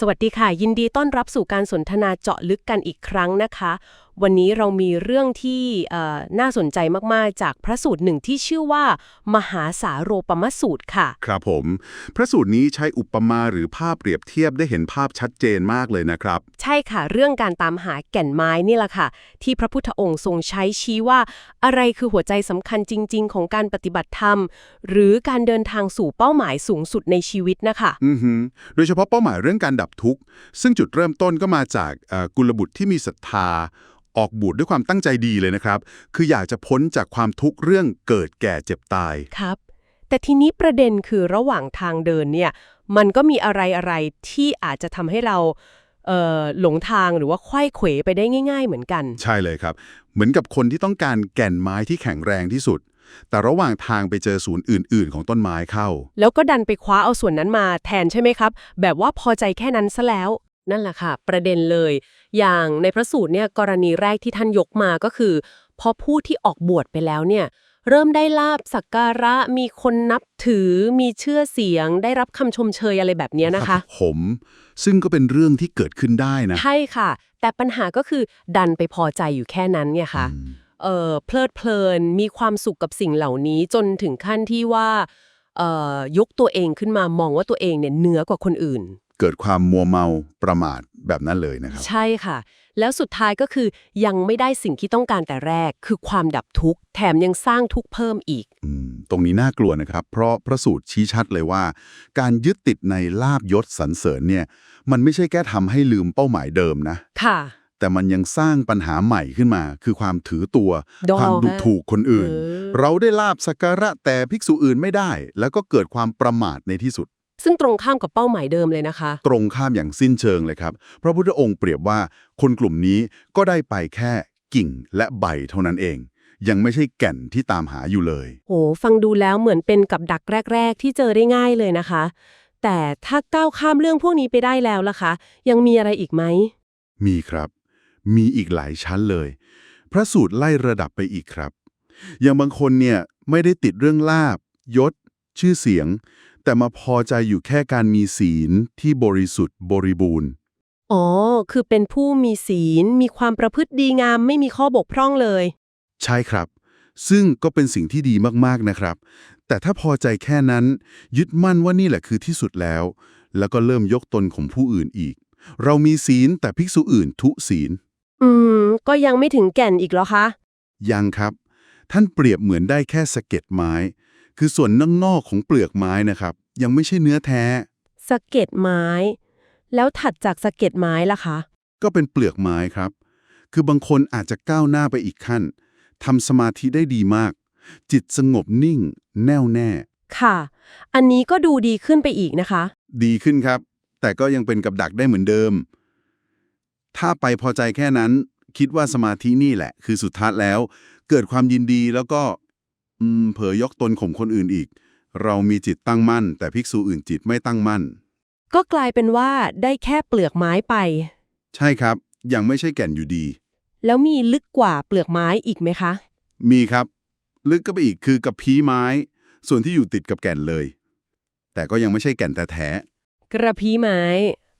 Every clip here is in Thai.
สวัสดีค่ะ ยินดีต้อนรับสู่การสนทนาเจาะลึกกันอีกครั้งนะคะ วันนี้เรามีเรื่องที่เอ่อน่าสนใจมาก ๆ จากพระสูตรหนึ่งที่ชื่อว่า มหาสาโรปมสูตรค่ะ ครับผม พระสูตรนี้ใช้อุปมาหรือภาพเปรียบเทียบได้เห็นภาพชัดเจนมากเลยนะครับ ใช่ค่ะ เรื่องการตามหาแก่นไม้นี่แหละค่ะ ที่พระพุทธองค์ทรงใช้ชี้ว่า อะไรคือหัวใจสำคัญจริง ๆ ของการปฏิบัติธรรม หรือการเดินทางสู่เป้าหมายสูงสุดในชีวิตนะคะอือฮึโดยเฉพาะเป้าหมายเรื่องการดับทุกข์ซึ่งจุดเริ่มต้นก็มาจากเอ่อกุลบุตรที่มีศรัทธาออกบูตรด้วยความตั้งใจดีเลยนะครับ คืออยากจะพ้นจากความทุกข์เรื่องเกิดแก่เจ็บตาย ครับ แต่ทีนี้ประเด็นคือระหว่างทางเดินเนี่ย มันก็มีอะไรอะไรที่อาจจะทำให้เราเอ่อหลงทางหรือว่าไขว้เขวไปได้ง่าย ๆ เหมือนกัน ใช่เลยครับ เหมือนกับคนที่ต้องการแก่นไม้ที่แข็งแรงที่สุด แต่ระหว่างทางไปเจอศูนย์อื่น ๆ ของต้นไม้เข้า แล้วก็ดันไปคว้าเอาส่วนนั้นมาแทนใช่ไหมครับ แบบว่าพอใจแค่นั้นซะแล้ว นั่นแหละค่ะ ประเด็นเลย อย่างในพระสูตรเนี่ยกรณีแรกที่ท่านยกมาก็คือ พอผู้ที่ออกบวชไปแล้วเนี่ยเริ่มได้ลาบสักการะมีคนนับถือมีชื่อเสียง ได้รับคำชมเชยอะไรแบบเนี้ยนะคะ ผม ซึ่งก็เป็นเรื่องที่เกิดขึ้นได้นะ ใช่ค่ะ แต่ปัญหาก็คือดันไปพอใจอยู่แค่นั้นไงคะอืมเอ่อเพลิดเพลินมีความสุขกับสิ่งเหล่านี้จนถึงขั้นที่ว่าเอ่อยกตัวเองขึ้นมามองว่าตัวเองเนี่ยเหนือกว่าคนอื่น เกิดความมัวเมาประมาทแบบนั้นเลยนะครับ ใช่ค่ะ แล้วสุดท้ายก็คือยังไม่ได้สิ่งที่ต้องการแต่แรก คือความดับทุกข์ แถมยังสร้างทุกข์เพิ่มอีก อืม ตรงนี้น่ากลัวนะครับ เพราะพระสูตรชี้ชัดเลยว่า การยึดติดในลาบยศสรรเสริญเนี่ย มันไม่ใช่แค่ทำให้ลืมเป้าหมายเดิมนะ ค่ะ แต่มันยังสร้างปัญหาใหม่ขึ้นมา คือความถือตัว ดอความดูฮะ ถูกคนอื่น เออ เราได้ลาบสักการะแต่ภิกษุอื่นไม่ได้ แล้วก็เกิดความประมาทในที่สุด ซึ่งตรงข้ามกับเป้าหมายเดิมเลยนะคะ ตรงข้ามอย่างสิ้นเชิงเลยครับ พระพุทธองค์เปรียบว่าคนกลุ่มนี้ก็ได้ไปแค่กิ่งและใบเท่านั้นเอง ยังไม่ใช่แก่นที่ตามหาอยู่เลย โห ฟังดูแล้วเหมือนเป็นกับดักแรก ๆ ที่เจอได้ง่ายเลยนะคะ แต่ถ้าก้าวข้ามเรื่องพวกนี้ไปได้แล้วล่ะคะ ยังมีอะไรอีกไหม มีครับ มีอีกหลายชั้นเลย พระสูตรไล่ระดับไปอีกครับ อย่างบางคนเนี่ยไม่ได้ติดเรื่องลาบยศ ชื่อเสียง แต่มาพอใจอยู่แค่การมีศีลที่บริสุทธิ์บริบูรณ์ อ๋อ คือเป็นผู้มีศีล มีความประพฤติดีงามไม่มีข้อบกพร่องเลย ใช่ครับ ซึ่งก็เป็นสิ่งที่ดีมากๆนะครับ แต่ถ้าพอใจแค่นั้น ยึดมั่นว่านี่แหละคือที่สุดแล้ว แล้วก็เริ่มยกตนของผู้อื่นอีก เรามีศีลแต่ภิกษุอื่นทุศีล อืม ก็ยังไม่ถึงแก่นอีกเหรอคะ ยังครับ ท่านเปรียบเหมือนได้แค่สะเก็ดไม้ คือส่วนนอกๆของเปลือกไม้นะครับ ยังไม่ใช่เนื้อแท้สะเก็ดไม้ แล้วถัดจากสะเก็ดไม้ล่ะคะ ก็เป็นเปลือกไม้ครับ คือบางคนอาจจะก้าวหน้าไปอีกขั้นทำสมาธิได้ดีมาก จิตสงบนิ่ง แน่วแน่ ค่ะ อันนี้ก็ดูดีขึ้นไปอีกนะคะ ดีขึ้นครับ แต่ก็ยังเป็นกับดักได้เหมือนเดิม ถ้าไปพอใจแค่นั้น คิดว่าสมาธินี่แหละ คือสุดท้ายแล้ว เกิดความยินดีแล้วก็อืม เผยยกตนข่มคนอื่นอีก เรามีจิตตั้งมั่น แต่ภิกษุอื่นจิตไม่ตั้งมั่น ก็กลายเป็นว่าได้แค่เปลือกไม้ไป ใช่ครับ ยังไม่ใช่แก่นอยู่ดี แล้วมีลึกกว่าเปลือกไม้อีกไหมคะ มีครับ ลึกก็ไปอีกคือกับพีไม้ ส่วนที่อยู่ติดกับแก่นเลย แต่ก็ยังไม่ใช่แก่นแต่แท้กระพี้ไม้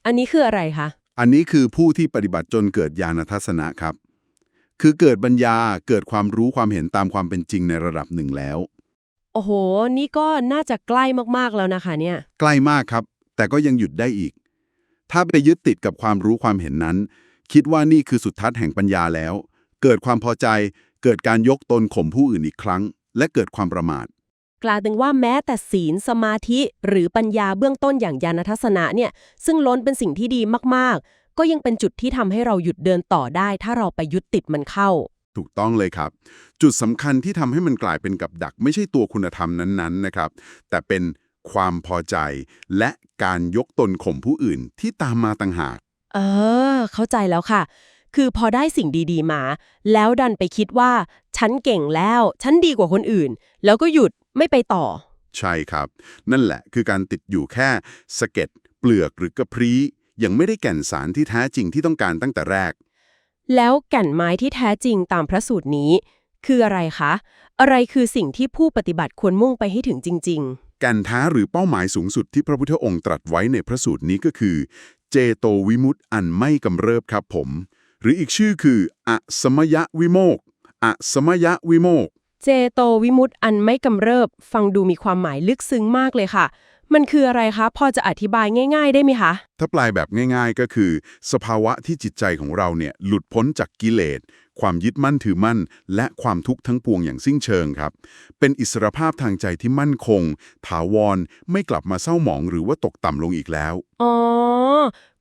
อันนี้คืออะไรคะ อันนี้คือผู้ที่ปฏิบัติจนเกิดญาณทัศนะครับ คือเกิดปัญญาเกิดความรู้ความเห็นตามความเป็นจริงในระดับหนึ่งแล้ว โอ้โห นี่ก็น่าจะใกล้มากๆแล้วนะคะเนี่ย ใกล้มากครับ แต่ก็ยังหยุดได้อีก ถ้าไปยึดติดกับความรู้ความเห็นนั้น คิดว่านี่คือสุดทัศน์แห่งปัญญาแล้ว เกิดความพอใจ เกิดการยกตนข่มผู้อื่นอีกครั้ง และเกิดความประมาทกลายเป็นว่าแม้แต่ศีลสมาธิ หรือปัญญาเบื้องต้นอย่างญาณทัศนะเนี่ย ซึ่งล้นเป็นสิ่งที่ดีมากๆ ก็ยังเป็นจุดที่ทำให้เราหยุดเดินต่อได้ ถ้าเราไปยึดติดมันเข้า ถูกต้องเลยครับ จุดสำคัญที่ทำให้มันกลายเป็นกับดัก ไม่ใช่ตัวคุณธรรมนั้นๆนะครับ แต่เป็นความพอใจ และการยกตนข่มผู้อื่นที่ตามมาต่างหาก เออ เข้าใจแล้วค่ะ คือพอได้สิ่งดีๆมา แล้วดันไปคิดว่า ฉันเก่งแล้ว ฉันดีกว่าคนอื่น แล้วก็หยุดไม่ไปต่อ ใช่ครับ นั่นแหละคือการติดอยู่แค่สะเก็ดเปลือกหรือกระพร้ ยังไม่ได้แก่นสารที่แท้จริงที่ต้องการตั้งแต่แรก แล้วแก่นไม้ที่แท้จริงตามพระสูตรนี้ คืออะไรคะ อะไรคือสิ่งที่ผู้ปฏิบัติควรมุ่งไปให้ถึงจริงแก่นแท้หรือเป้าหมายสูงสุดที่พระพุทธองค์ตรัสไว้ในพระสูตรนี้ก็คือ เจโตวิมุตติอันไม่กำเริบครับผม หรืออีกชื่อคืออสมยวิโมกข์อสมยวิโมกข์เจโตวิมุตติอันไม่กำเริบ ฟังดูมีความหมายลึกซึ้งมากเลยค่ะ มันคืออะไรคะ พอจะอธิบายง่าย ๆ ได้ไหมคะ ถ้าแปลแบบง่ายๆ ก็คือ สภาวะที่จิตใจของเราเนี่ยหลุดพ้นจากกิเลส ความยึดมั่นถือมั่น และความทุกข์ทั้งปวงอย่างสิ้นเชิงครับ เป็นอิสรภาพทางใจที่มั่นคง ถาวร ไม่กลับมาเศร้าหมองหรือว่าตกต่ำลงอีกแล้ว อ๋อ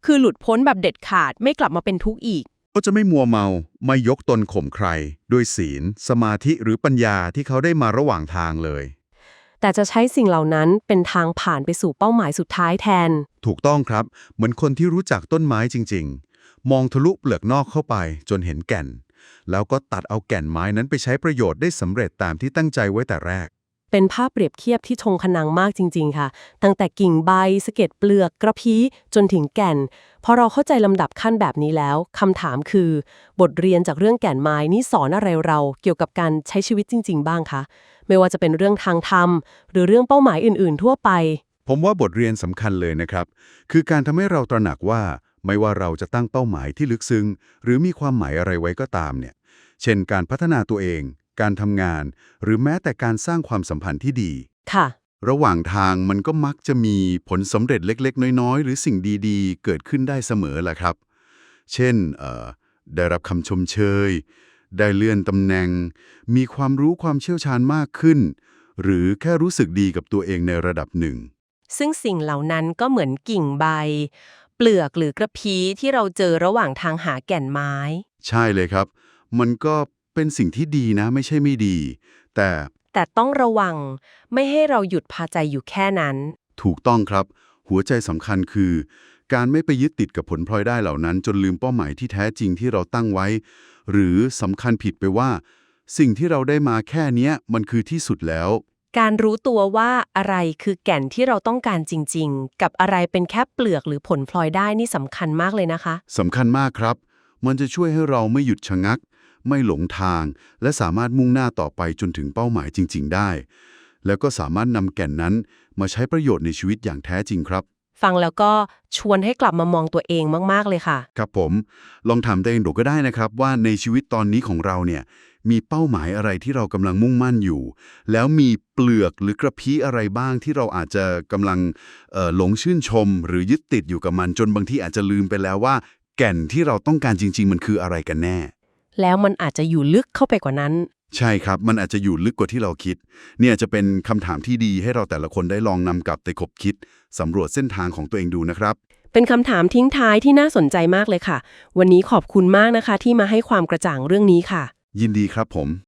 คือหลุดพ้นแบบเด็ดขาดไม่กลับมาเป็นทุกข์อีก ก็จะไม่มัวเมา ไม่ยกตนข่มใคร ด้วยศีล สมาธิหรือปัญญาที่เขาได้มาระหว่างทางเลย แต่จะใช้สิ่งเหล่านั้นเป็นทางผ่านไปสู่เป้าหมายสุดท้ายแทน ถูกต้องครับ เหมือนคนที่รู้จักต้นไม้จริง ๆ มองทะลุเปลือกนอกเข้าไปจนเห็นแก่น แล้วก็ตัดเอาแก่นไม้นั้นไปใช้ประโยชน์ได้สำเร็จตามที่ตั้งใจไว้แต่แรก เป็นภาพเปรียบเทียบที่ชงขนังมากจริง ๆ ค่ะ ตั้งแต่กิ่งใบสะเก็ดเปลือกกระพี้จนถึงแก่น พอเราเข้าใจลำดับขั้นแบบนี้แล้วคำถามคือ บทเรียนจากเรื่องแก่นไม้นี่สอนอะไรเราเกี่ยวกับการใช้ชีวิตจริง ๆ บ้างคะ ไม่ว่าจะเป็นเรื่องทางธรรม หรือเรื่องเป้าหมายอื่น ๆ ทั่วไป ผมว่าบทเรียนสำคัญเลยนะครับ คือการทำให้เราตระหนักว่า ไม่ว่าเราจะตั้งเป้าหมายที่ลึกซึ้งหรือมีความหมายอะไรไว้ก็ตามเนี่ย เช่นการพัฒนาตัวเอง การทำงาน หรือแม้แต่การสร้างความสัมพันธ์ที่ดี ค่ะ ระหว่างทางมันก็มักจะมีผลสำเร็จเล็ก ๆ น้อย ๆ หรือสิ่งดีๆ เกิดขึ้นได้เสมอแหละครับ เช่นเอ่อได้รับคำชมเชย ได้เลื่อนตำแหน่ง มีความรู้ความเชี่ยวชาญมากขึ้น หรือแค่รู้สึกดีกับตัวเองในระดับหนึ่ง ซึ่งสิ่งเหล่านั้นก็เหมือนกิ่งใบ เปลือกหรือกระพี้ที่เราเจอระหว่างทางหาแก่นไม้ ใช่เลยครับ มันก็ เป็นสิ่งที่ดีนะ ไม่ใช่ไม่ดี แต่แต่ต้องระวังไม่ให้เราหยุดพาใจอยู่แค่นั้น ถูกต้องครับ หัวใจสำคัญคือ การไม่ไปยึดติดกับผลพลอยได้เหล่านั้น จนลืมเป้าหมายที่แท้จริงที่เราตั้งไว้ หรือสำคัญผิดไปว่า สิ่งที่เราได้มาแค่เนี้ยมันคือที่สุดแล้ว การรู้ตัวว่าอะไรคือแก่นที่เราต้องการจริง ๆ กับอะไรเป็นแค่เปลือกหรือผลพลอยได้นี่สำคัญมากเลยนะคะ สำคัญมากครับ มันจะช่วยให้เราไม่หยุดชะงัก ไม่หลงทาง และสามารถมุ่งหน้าต่อไปจนถึงเป้าหมายจริง ๆ ได้ แล้วก็สามารถนำแก่นนั้นมาใช้ประโยชน์ในชีวิตอย่างแท้จริงครับ ฟังแล้วก็ชวนให้กลับมามองตัวเองมาก ๆ เลยค่ะ ครับผม ลองถามตัวเองดูก็ได้นะครับว่าในชีวิตตอนนี้ของเราเนี่ยมีเป้าหมายอะไรที่เรากำลังมุ่งมั่นอยู่ แล้วมีเปลือกหรือกระพี้อะไรบ้างที่เราอาจจะกำลังเอ่อหลงชื่นชม หรือยึดติดอยู่กับมันจนบางทีอาจจะลืมไปแล้วว่า แก่นที่เราต้องการจริง ๆ มันคืออะไรกันแน่ แล้วมันอาจจะอยู่ลึกเข้าไปกว่านั้น ใช่ครับ มันอาจจะอยู่ลึกกว่าที่เราคิด เนี่ยจะเป็นคำถามที่ดีให้เราแต่ละคนได้ลองนำกลับไปคบคิดสำรวจเส้นทางของตัวเองดูนะครับ เป็นคำถามทิ้งท้ายที่น่าสนใจมากเลยค่ะ วันนี้ขอบคุณมากนะคะ ที่มาให้ความกระจ่างเรื่องนี้ค่ะ ยินดีครับผม